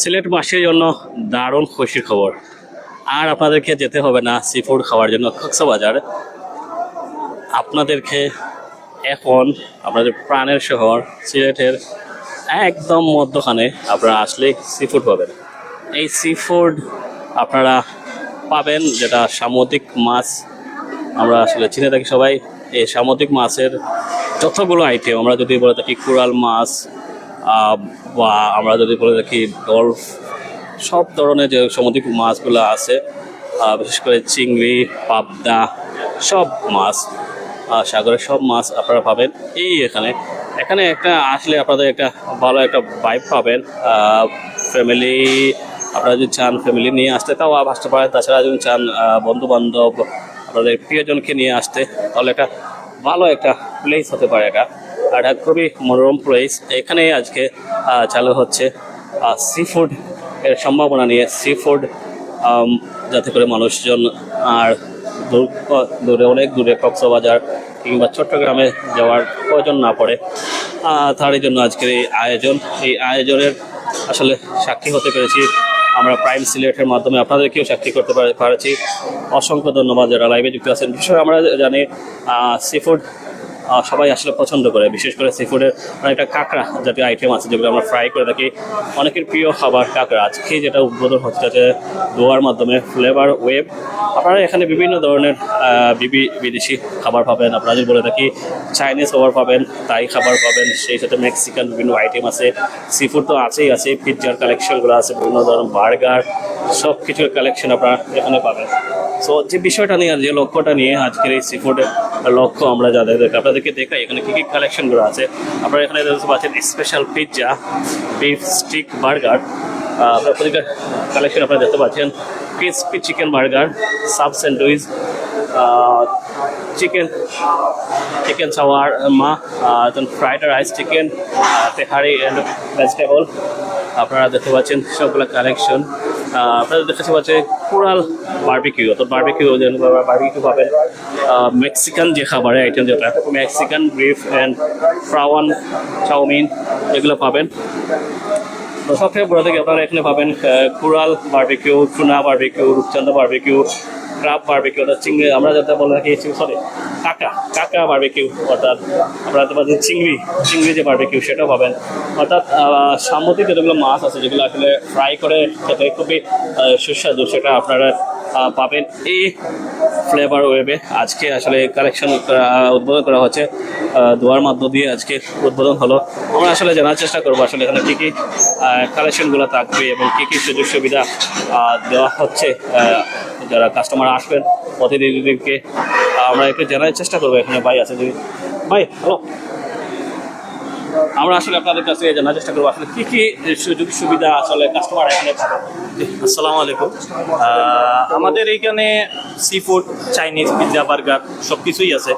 সিলেটবাসীর জন্য দারুণ খুশির খবর। আর আপনাদেরকে যেতে হবে না সি ফুড খাওয়ার জন্য কক্সবাজার আপনাদেরকে এখন আপনাদের প্রাণের শহর সিলেটের একদম মধ্যখানে আপনারা আসলে সি ফুড পাবেন। এই সি ফুড আপনারা পাবেন যেটা সামুদ্রিক মাছ। আমরা আসলে চিনে থাকি সবাই, এই সামুদ্রিক মাছের যতগুলো আইটেম আমরা যদি বলে থাকি কুড়াল মাছ বা আমরা যদি বলে থাকি ডলফ সব ধরনের যে সামুদ্রিক মাছগুলো আছে বিশেষ করে চিংড়ি, পাবদা, সব মাছ সাগরের সব মাছ আপনারা পাবেন। এই এখানে এখানে একটা আসলে আপনাদের একটা ভালো একটা বাইক পাবেন। ফ্যামিলি আপনারা যদি চান ফ্যামিলি নিয়ে আসতে, তাও আসতে পারেন। তাছাড়া যদি চান বন্ধু বান্ধব আপনাদের প্রিয়জনকে নিয়ে আসতে, তাহলে একটা ভালো একটা প্লেস হতে পারে এটা। এটা খুবই মনোরম প্লেস এখানে আজকে চালু হচ্ছে সি ফুড এর সম্ভাবনা নিয়ে। সি ফুড যাতে করে মানুষজন, আর দূর অনেক দূরে কক্সবাজার কিংবা চট্টগ্রামে যাওয়ার প্রয়োজন না পড়ে। তারই জন্য আজকের এই আয়োজন। এই আয়োজনের আসলে সাক্ষী হতে পেরেছি আমরা প্রাইম সিলেটের মাধ্যমে। আপনাদেরকেও সাক্ষী করতে পারে- পারছি। অসংখ্য ধন্যবাদ যারা লাইভে যুক্ত আছেন। করে আমরা জানি সি ফুড সবাই আসলে পছন্দ করে, বিশেষ করে সি ফুডের অনেকটা কাঁকড়া জাতীয় আইটেম আছে যেগুলো আমরা ফ্রাই করে থাকি। অনেকের প্রিয় খাবার কাঁকড়া। আজকে যেটা উদ্বোধন হচ্ছে যাতে দোয়ার মাধ্যমে ফ্লেভার ওয়েব আপনারা এখানে বিভিন্ন ধরনের বিবি- বিদেশি খাবার পাবেন। আপনারা যদি বলে থাকি চাইনিজ খাবার পাবেন তাই খাবার পাবেন, সেই সাথে মেক্সিকান বিভিন্ন আইটেম আছে। সি ফুড তো আছেই আছে পিৎজার কালেকশনগুলো আছে, বিভিন্ন ধরনের বার্গার সব কিছুর কালেকশন আপনারা এখানে পাবেন। সো যে বিষয়টা নিয়ে, যে লক্ষ্যটা নিয়ে আজকের এই সি ফুডের লক্ষ্য আমরা যাদের আপনাদেরকে দেখাই, এখানে কী কী কালেকশনগুলো আছে। আপনারা এখানে পাচ্ছেন special pizza beef steak burger আপনার কালেকশন আপনারা দেখতে পাচ্ছেন। Crispy chicken burger sub sandwich chicken chicken shawarma fried rice chicken tehari and vegetable আপনারা দেখতে পাচ্ছেন সবগুলো কালেকশন আপনারা দেখতে পাচ্ছেন কোরাল বার্বিকিউ অর্থাৎ বার্বিকিউ বার্বিকিউ পাবেন। মেক্সিকান যে খাবারের আইটেম যেটা মেক্সিকান বিফ অ্যান্ড ফ্রাওয়ান চাউমিন এগুলো পাবেন। তো সবথেকে বড় থেকে আপনারা এখানে পাবেন কুড়াল বার্বিকিউ টুনা বার্বিকিউ রূপচান্দা বার্বিকিউ ক্রাব বার্বিকিউ অর্থাৎ চিংড়ি, আমরা যাতে বলে থাকি সরি কাকা কাকা বার্বিকিউ অর্থাৎ আপনারা তো পাচ্ছেন চিংড়ি চিংড়ি যে বার্বিকিউ সেটাও পাবেন। অর্থাৎ সামুদ্রিক যেগুলো মাছ আছে, যেগুলো আসলে ফ্রাই করে খেতে খুবই সুস্বাদু, সেটা আপনারা পাবেন এই ফ্লেভার ওয়েবে আজকে আসলে কালেকশন উদ্বোধন করা হচ্ছে দোয়ার মাধ্য দিয়ে আজকে উদ্বোধন হলো। আমরা আসলে জানার চেষ্টা করব আসলে এখানে কী কী কালেকশনগুলো থাকবে এবং কী কী সুযোগ সুবিধা দেওয়া হচ্ছে যারা কাস্টমার আসবেন প্রতিনিধিদেরকে আমরা একটু জানার চেষ্টা করব, এখানে ভাই আছে যদি। ভাই হ্যালো আমরা আসলে আপনাদের কাছে জানার চেষ্টা করব, আসলে কী কী সুযোগ সুবিধা আসলে কাস্টমার এখানে আসসালামু আলাইকুম। আমাদের এইখানে seafood Chinese pizza burger সব কিছুই আছে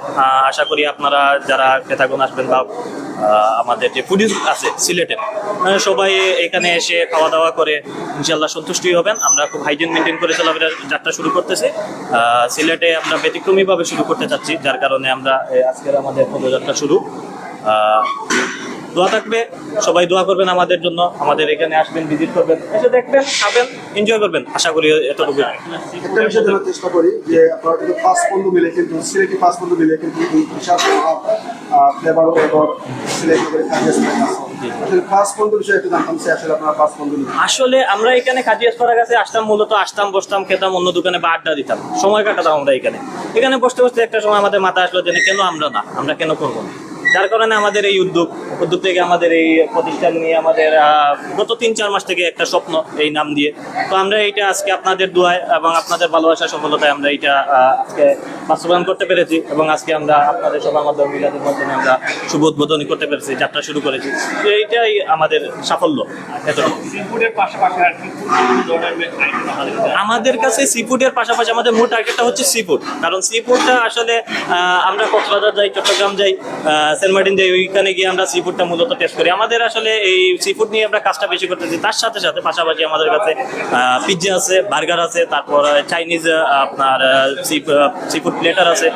আশা করি আপনারা যারা ক্রেতাগণ আসবেন বা আমাদের যে ফুডিস আছে সিলেটের সবাই এখানে এসে খাওয়া দাওয়া করে ইনশাল্লাহ সন্তুষ্টই হবেন। আমরা খুব হাইজিন মেনটেন করে চলাফেরা যাত্রা শুরু করতেছি। সিলেটে আমরা ব্যতিক্রমীভাবে শুরু করতে চাচ্ছি, যার কারণে আমরা আজকের আমাদের পদযাত্রা শুরু। দোয়া থাকবে সবাই দোয়া করবেন আমাদের জন্য আমাদের এখানে আসবেন ভিজিট করবেন এসে দেখবেন খাবেন এনজয় করবেন আশা করি এতটুকু একটা বিষয় জানার চেষ্টা করি যে আপনার কিন্তু পাঁচ বন্ধু মিলে কিন্তু সিলেটি পাঁচ বন্ধু মিলে কিন্তু এই বিশাল ফ্লেভার এবং সিলেটি করে আসলে আমরা এখানে কাজিয়াস পাড়া কাছে আসতাম মূলত আসতাম বসতাম খেতাম অন্য দোকানে বা আড্ডা দিতাম। সময় কাটাতাম আমরা এখানে। এখানে বসতে বসতে একটা সময় আমাদের মাথা আসলো যে কেন আমরা না? আমরা কেন করব না? যার কারণে আমাদের এই উদ্যোগ উদ্যোগ থেকে আমাদের এই প্রতিষ্ঠান নিয়ে আমাদের গত তিন চার মাস থেকে একটা স্বপ্ন এই নাম দিয়ে। তো আমরা এইটা আজকে আপনাদের দোয়ায় এবং আপনাদের ভালোবাসা সফলতায় আমরা এইটা আহ, আজকে বাস্তবায়ন করতে পেরেছি এবং আজকে আমরা আপনাদের সবার মাধ্যমে মিলাদের মাধ্যমে আমরা শুভ উদ্বোধনী করতে পেরেছি যাত্রা শুরু করেছি। তো এইটাই আমাদের সাফল্য আমাদের কাছে সি ফুডের পাশাপাশি আমাদের মূল টার্গেটটা হচ্ছে সি ফুড কারণ সি ফুডটা আসলে আমরা কক্সবাজার যাই চট্টগ্রাম যাই সেন্ট মার্টিন যে ওইখানে গিয়ে আমরা সি ফুডটা মূলত টেস্ট করি। আমাদের আসলে এই সি ফুড নিয়ে আমরা কাজটা বেশি করতেছি। তার সাথে সাথে পাশাপাশি আমাদের কাছে পিৎজা আছে বার্গার আছে, তারপর চাইনিজ আপনার সি ফুড প্লেটার আছে।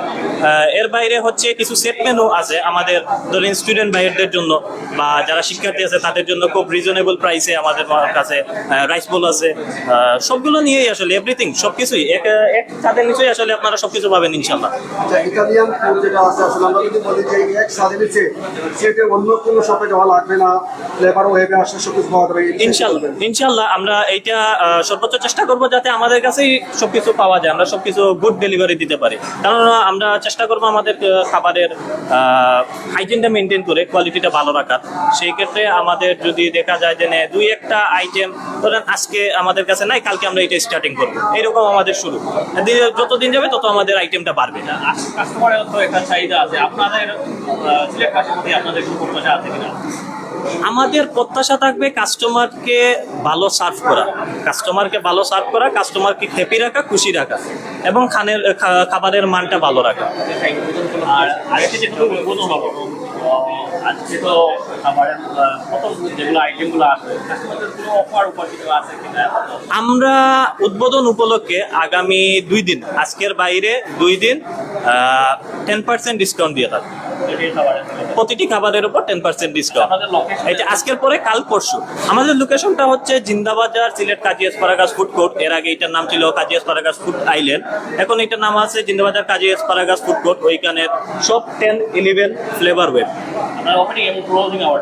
এর বাইরে হচ্ছে কিছু সেট মেনু আছে আমাদের ধরেন স্টুডেন্ট ভাইয়েরদের জন্য বা যারা শিক্ষার্থী আছে তাদের জন্য খুব রিজনেবল প্রাইসে আমাদের কাছে রাইস বোল আছে। সবগুলো নিয়েই আসলে এভরিথিং সবকিছুই। এক এক ছাদের নিচেই আসলে আপনারা সবকিছু পাবেন ইনশাল্লাহ ইটালিয়ান ফুড যেটা আছে, আসলে আমরা যদি বলি যে এক স্বাদের সেটা অন্য কোনো শপে যাওয়া লাগবে না ফ্লেভার ওয়েবে আসলে সব পাওয়া যাবে ইনশাল্লাহ ইনশাল্লাহ আমরা এইটা সর্বোচ্চ চেষ্টা করব যাতে আমাদের কাছেই সবকিছু পাওয়া যায় আমরা সবকিছু গুড ডেলিভারি দিতে পারি। কারণ আমরা চেষ্টা করব আমাদের খাবারের হাইজিনটা মেনটেন করে কোয়ালিটিটা ভালো রাখার। সেই ক্ষেত্রে আমাদের যদি দেখা যায় যে নে, দুই একটা আইটেম ধরেন আজকে আমাদের কাছে নাই কালকে আমরা এটা স্টার্টিং করব। এইরকম আমাদের শুরু। দিন- যত দিন যাবে তত আমাদের আইটেমটা বাড়বে। কাস্টমারের তো একটা চাহিদা আছে। আপনাদের আমাদের প্রত্যাশা থাকবে কাস্টমারকে ভালো সার্ভ করা। কাস্টমারকে ভালো সার্ভ করা কাস্টমারকে হ্যাপি রাখা খুশি রাখা এবং খানের খাবারের মানটা ভালো রাখা। আর আজকে যেহেতু উদ্বোধন হলো আহ, আজকে তো খাবারের যেগুলো আইটেমগুলো আছে অফার আছে কিনা? আমরা উদ্বোধন উপলক্ষে আগামী দুই দিন আজকের বাইরে দুই দিন টেন পার্সেন্ট ডিসকাউন্ট দিয়ে থাকবে। প্রতিটি খাবারের উপর। টেন পার্সেন্ট ডিসকাউন্ট এটা আজকের পরে কাল পরশু। আমাদের লোকেশনটা হচ্ছে Zindabazar Sylhet Kazi Asparagus food court এর আগে এটার নাম ছিল কাজী এসপারাগাস ফুড আইল্যান্ড এখন এটার নাম আছে Zindabazar Kazi Asparagus food court ওইখানে সব ten eleven flavour web opening hour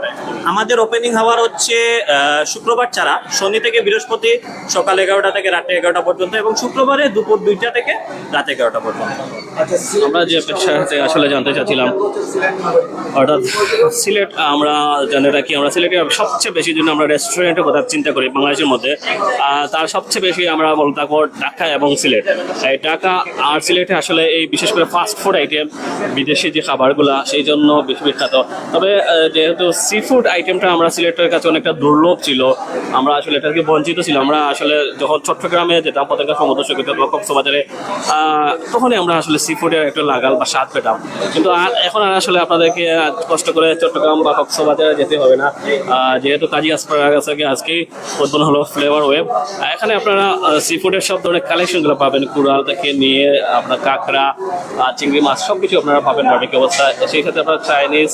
আমাদের ওপেনিং হাওয়ার হচ্ছে আহ, শুক্রবার ছাড়া। শনি থেকে বৃহস্পতি সকাল এগারোটা থেকে রাতে এগারোটা পর্যন্ত এবং শুক্রবারে দুপুর দুইটা থেকে রাত এগারোটা পর্যন্ত। আচ্ছা আমরা যে আসলে জানতে চাচ্ছিলাম অর্থাৎ সিলেট, আমরা জানি রাখি, আমরা সিলেটে সবচেয়ে বেশি জন্য আমরা রেস্টুরেন্টের কথা চিন্তা করি বাংলাদেশের মধ্যে। তার সবচেয়ে বেশি আমরা বলতে থাকব ঢাকা এবং সিলেট। এই ঢাকা আর সিলেটে আসলে এই বিশেষ করে ফাস্ট ফুড আইটেম বিদেশি যে খাবারগুলো, সেই জন্য বেশি বিখ্যাত। তবে যেহেতু সি ফুড আইটেমটা আমরা সিলেটের কাছে অনেকটা দুর্লভ ছিল, আমরা আসলে এটা থেকে বঞ্চিত ছিল। আমরা আসলে যখন চট্টগ্রামে যেতাম পতেঙ্গা সমুদ্র সৈকত বা কক্সবাজারে তখনই আমরা আসলে সি ফুডের একটা লাগাল বা স্বাদ পেতাম। কিন্তু আর এখন আর আসলে আপনাদেরকে কষ্ট করে চট্টগ্রাম বা কক্সবাজারে যেতে হবে না। যেহেতু কাজী আসপার থেকে আজকেই উদ্বোধন হলো ফ্লেভার ওয়েব এখানে আপনারা সি ফুডের সব ধরনের কালেকশনগুলো পাবেন। কুড়াল থেকে নিয়ে আপনার কাঁকড়া চিংড়ি মাছ সব কিছু আপনারা পাবেন বার্বিক অবস্থায় সেই সাথে আপনার চাইনিজ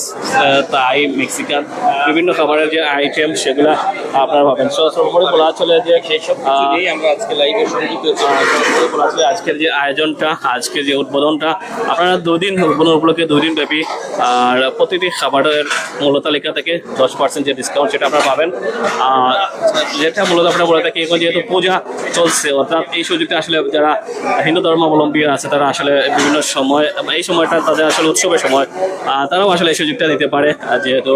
তাই মেক্সিকান বিভিন্ন খাবারের যে আইটেম সেগুলো আপনারা পাবেন। সো সর্বোপরি বলা চলে যে আহ, আমরা আজকে লাইভে সংযুক্ত আজকের যে আয়োজনটা আজকের যে উদ্বোধনটা আপনারা দুদিন উদ্বোধন উপলক্ষে দুদিন ব্যাপী আর প্রতিটি খাবারের মূল্য তালিকা থেকে দশ পার্সেন্ট যে ডিসকাউন্ট সেটা আপনারা পাবেন। আর যেটা মূলত আপনারা বলে থাকি এখন যেহেতু পূজা চলছে, অর্থাৎ এই সুযোগটা আসলে যারা হিন্দু ধর্মাবলম্বী আছে, তারা আসলে বিভিন্ন সময়, এই সময়টা তাদের আসলে উৎসবের সময় তারাও আসলে এই সুযোগটা নিতে পারে। যেহেতু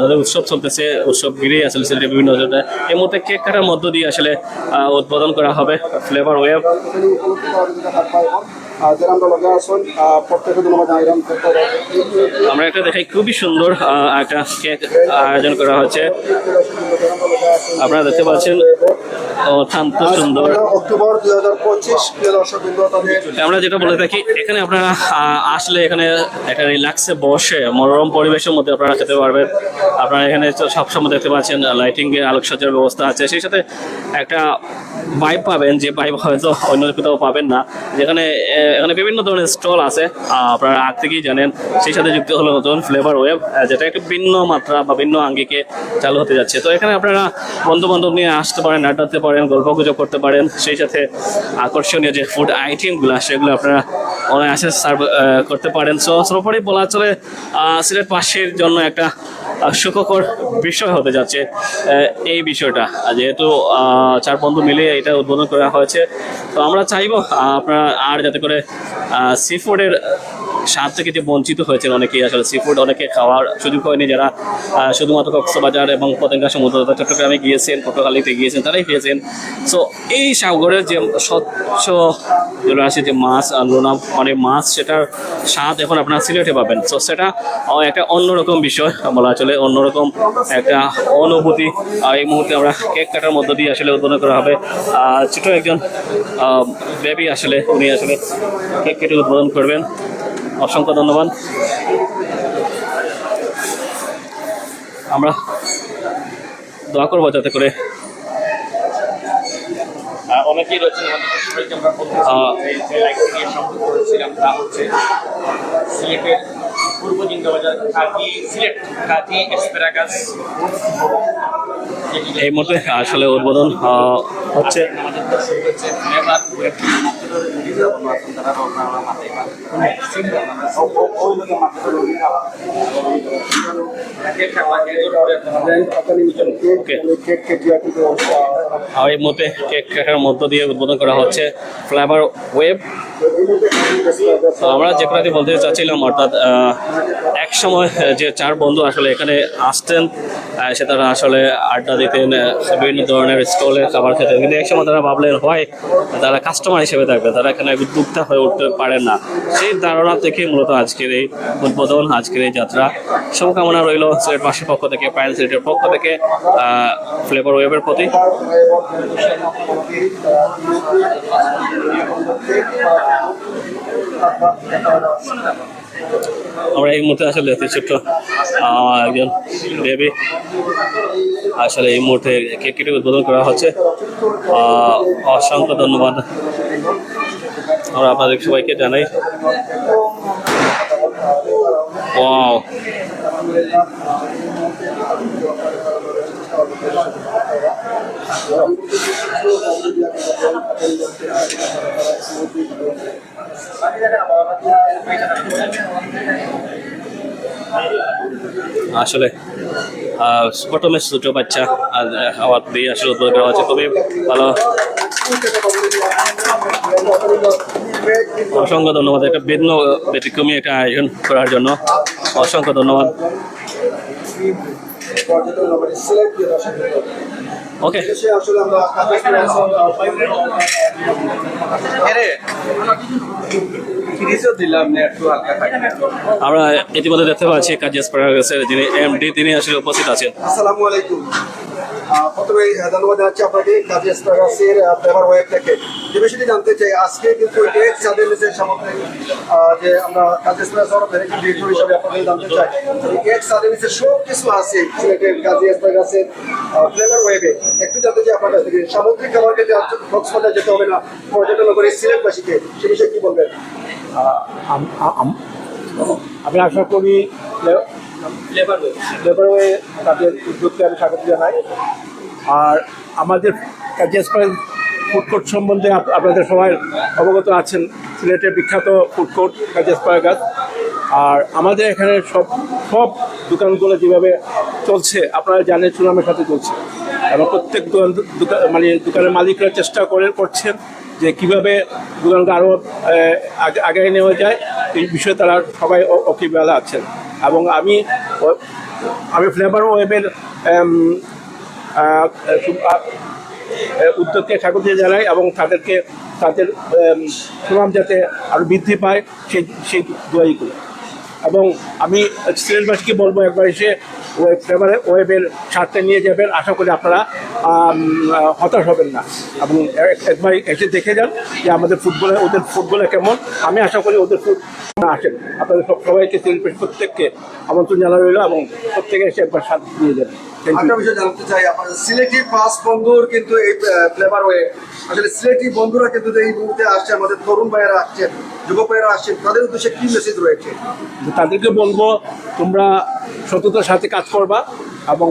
তাদের উৎসব চলতেছে, উৎসব ঘিরেই আসলে সিলেটে বিভিন্ন এই মুহূর্তে কেক কাটার মধ্য দিয়ে আসলে উদ্বোধন করা হবে ফ্লেভার ওয়েব যারা আমরা লগে আসুন প্রত্যেকে ধন্যবাদ জানাইলাম আমরা একটা দেখাই খুবই সুন্দর একটা কেক আয়োজন করা হচ্ছে। আপনারা দেখতে পাচ্ছেন অত্যন্ত সুন্দর। অক্টোবর দুই হাজার পঁচিশ আমরা যেটা বলে থাকি এখানে আপনারা আসলে এখানে একটা রিল্যাক্সে বসে মনোরম পরিবেশের মধ্যে আপনারা খেতে পারবেন। আপনারা এখানে সবসময় দেখতে পাচ্ছেন লাইটিং এর আলোকসজ্জার ব্যবস্থা আছে। সেই সাথে একটা ভাইব পাবেন যে ভাইব হয়তো অন্য কোথাও পাবেন না। যেখানে এখানে বিভিন্ন ধরনের স্টল আছে আপনারা আগ থেকেই জানেন। সেই সাথে যুক্ত হলো নতুন ফ্লেভার ওয়েব যেটা একটু ভিন্ন মাত্রা বা ভিন্ন আঙ্গিকে চালু হতে যাচ্ছে। তো এখানে আপনারা বন্ধু বান্ধব নিয়ে আসতে পারেন আড্ডাতে পারেন গল্প গুজব করতে পারেন, সেই সাথে আকর্ষণীয় যে ফুড আইটেমগুলো সেগুলো আপনারা অনায়াসে সার্ভ করতে পারেন। সো সর্বোপরি বলা চলে সিলেট পাশের জন্য একটা সুখকর বিষয় হতে যাচ্ছে এই বিষয়টা। যেহেতু চার বন্ধু মিলে এটা উদ্বোধন করা হয়েছে, তো আমরা চাইব আপনারা আর যাতে করে সি ফুডের স্বাদ থেকে যে বঞ্চিত হয়েছেন অনেকেই, আসলে সি ফুড অনেকে খাওয়ার সুযোগ হয়নি। যারা শুধুমাত্র কক্সবাজার এবং পতেঙ্গা সমুদ্র চট্টগ্রামে গিয়েছেন, পটুয়াখালীতে গিয়েছেন, তারাই পেয়েছেন সো এই সাগরের যে স্বচ্ছ জলাশে যে মাছ লোনা মানে মাছ, সেটার স্বাদ এখন আপনারা সিলেটে পাবেন। সো সেটা একটা অন্যরকম বিষয় বলা চলে, অন্যরকম একটা অনুভূতি। এই মুহূর্তে আমরা কেক কাটার মধ্য দিয়ে আসলে উদ্বোধন করা হবে। ছোট একজন বেবি আসলে, উনি আসলে কেক কেটে উদ্বোধন করবেন। অসংখ্য ধন্যবাদ। আমরা দোয়া করব যাতে করে অনেকেই রয়েছেন আমাদের আমরা যে যে নিয়ে সংযুক্ত করেছিলাম তা হচ্ছে সিলেটের পূর্ব জিন্দাবাজার সিলেট এসপেরাগাস এই মুহূর্তে আসলে উদ্বোধন হচ্ছে আমাদের এই মুহূর্তে কেক কাটার মধ্য দিয়ে উদ্বোধন করা হচ্ছে ফ্লেভার ওয়েব আমরা যে কথাটি বলতে চাচ্ছিলাম, অর্থাৎ এক সময় যে চার বন্ধু আসলে এখানে আসতেন সে তারা আসলে আড্ডা দিতেন বিভিন্ন ধরনের স্টলে খাবার খেতেন। কিন্তু এক সময় তারা ভাবলেন, হয়, তারা কাস্টমার হিসেবে থাকবে, তারা এখানে উদ্যোক্তা হয়ে উঠতে পারেন না। সেই ধারণা থেকে মূলত আজকের এই উদ্বোধন, আজকের এই যাত্রা। শুভকামনা রইল সিলেট বাসীর পক্ষ থেকে প্রাইন সিলেটের পক্ষ থেকে ফ্লেভার ওয়েবের প্রতি। আমরা এই মুহূর্তে আসলে ছোট্ট একজন বেবি আসলে এই মুহূর্তে কেক কেটে উদ্বোধন করা হচ্ছে। অসংখ্য ধন্যবাদ। আমরা আপনাদের সবাইকে জানাই। ওয়াও আসলে প্রথমে ছোট বাচ্চা, আর আমার দিয়ে আসলে উদ্বোধন করা হচ্ছে খুবই ভালো। অসংখ্য ধন্যবাদ, একটা ভিন্ন ব্যতিক্রমী একটা আয়োজন করার জন্য। অসংখ্য ধন্যবাদ। ওকে আমরা ইতিমধ্যে দেখতে পাচ্ছি কাজিয়াস প্যারাগাসের যিনি এমডি তিনি আসলে উপস্থিত আছেন। আসসালামু আলাইকুম। প্রথমে ধন্যবাদ জানাচ্ছি আপনাকে কাজী ফ্লেভার ওয়েব থেকে। যে বিষয়টি জানতে চাই, আজকে কিন্তু যে আমরা কাজী হিসাবে জানতে চাই। এক সব কিছু আছে সিলেটের কাজী এক্সপ্রেসের ফ্লেভার ওয়েবে একটু জানতে চাই আপনার সামুদ্রিক খাবার খেতে কক্সবাজার যেতে হবে না, পর্যটন করে সিলেটবাসীকে, সে বিষয়ে কি বলবেন? আম- আশা করি লেবারওয়ে তাদের উদ্যোগকে আমি স্বাগত জানাই। আর আমাদের কাজিয়াসপাড় ফুড কোর্ট সম্বন্ধে আপনাদের সবাই অবগত আছেন। সিলেটের বিখ্যাত ফুড কোর্ট কাজিয়াসপাড়া গাছ আর আমাদের এখানে সব সব দোকানগুলো যেভাবে চলছে, আপনারা জানেন সুনামের সাথে চলছে। এবং প্রত্যেক দোকান মানে দোকানের মালিকরা চেষ্টা করে করছেন যে কীভাবে দোকানকে আরও আগে নেওয়া যায়। এই বিষয়ে তারা সবাই অকিবেলা আছেন। এবং আমি আমি ফ্লেভার ওয়েবের উদ্যোগকে স্বাগত জানাই এবং তাদেরকে, তাদের সুনাম যাতে আরও বৃদ্ধি পায়, সেই সেই দোয়াই করি। এবং আমি সিলেটবাসীকে বলব একবার এসে ওয়েব পেপারে ওয়েবের স্বার্থে নিয়ে যাবেন। আশা করি আপনারা হতাশ হবেন না। এবং এক- একবার এসে দেখে যান যে আমাদের ফুটবলে, ওদের ফুটবলে কেমন। আমি আশা করি ওদের ফুট আসেন। আপনাদের সব সবাইকে সিলেটবাসী প্রত্যেককে আমন্ত্রণ জানা রইল এবং প্রত্যেকে এসে একবার সাথ নিয়ে যাবেন। একটা বিষয় জানতে চাই আপনার সিলেটি পাঁচ বন্ধুর কিন্তু এই ফ্লেভার ওয়ে আসলে সিলেটি বন্ধুরা কিন্তু এই মুহূর্তে আসছে আমাদের তরুণ ভাইয়েরা আসছেন যুবক ভাইয়েরা আসছেন তাদের উদ্দেশ্যে কি মেসেজ রয়েছে? তাদেরকে বলব তোমরা সততার সাথে কাজ করবা এবং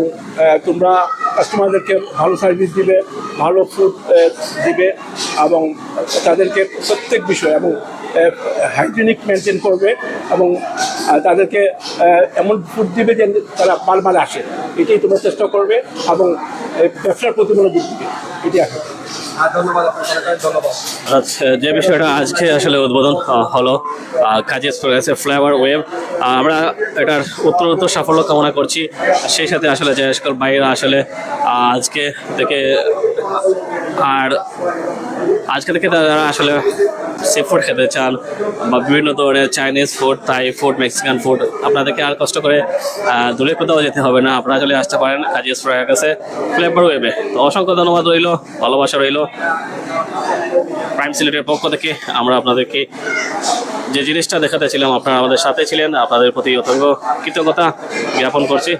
তোমরা কাস্টমারদেরকে ভালো সার্ভিস দিবে ভালো ফুড দিবে এবং তাদেরকে প্রত্যেক বিষয় এবং হাইজিনিক মেনটেন করবে এবং তাদেরকে এমন ফুড দিবে যে তারা বারবার আসে। এটাই তোমরা চেষ্টা করবে এবং এই ব্যবসার প্রতি মনোযোগ দিবে। এটি আশা করি। আর ধন্যবাদ আপনার সবাইকে ধন্যবাদ। আচ্ছা যে বিষয়টা আজকে আসলে উদ্বোধন হলো কাজেস প্রয়াসের ফ্লেভার ওয়েব আমরা এটার উত্তরোত্তর সাফল্য কামনা করছি। সেই সাথে আসলে যে সকল ভাইয়েরা আসলে আজকে থেকে আর আজকে থেকে যারা আসলে সি ফুড খেতে চান বা বিভিন্ন ধরনের Chinese food Thai food Mexican food আপনাদেরকে আর কষ্ট করে দূরে কোথাও যেতে হবে না। আপনারা চলে আসতে পারেন কাজিয়াস ফ্রাইয়ের কাছে ফ্লেভার ওয়েবে তো অসংখ্য ধন্যবাদ রইল, ভালোবাসা রইল। প্রাইম সিলেটের পক্ষ থেকে আমরা আপনাদেরকে যে জিনিসটা দেখাতে ছিলাম, আপনারা আমাদের সাথে ছিলেন। আপনাদের প্রতি অত্যন্ত কৃতজ্ঞতা জ্ঞাপন করছি।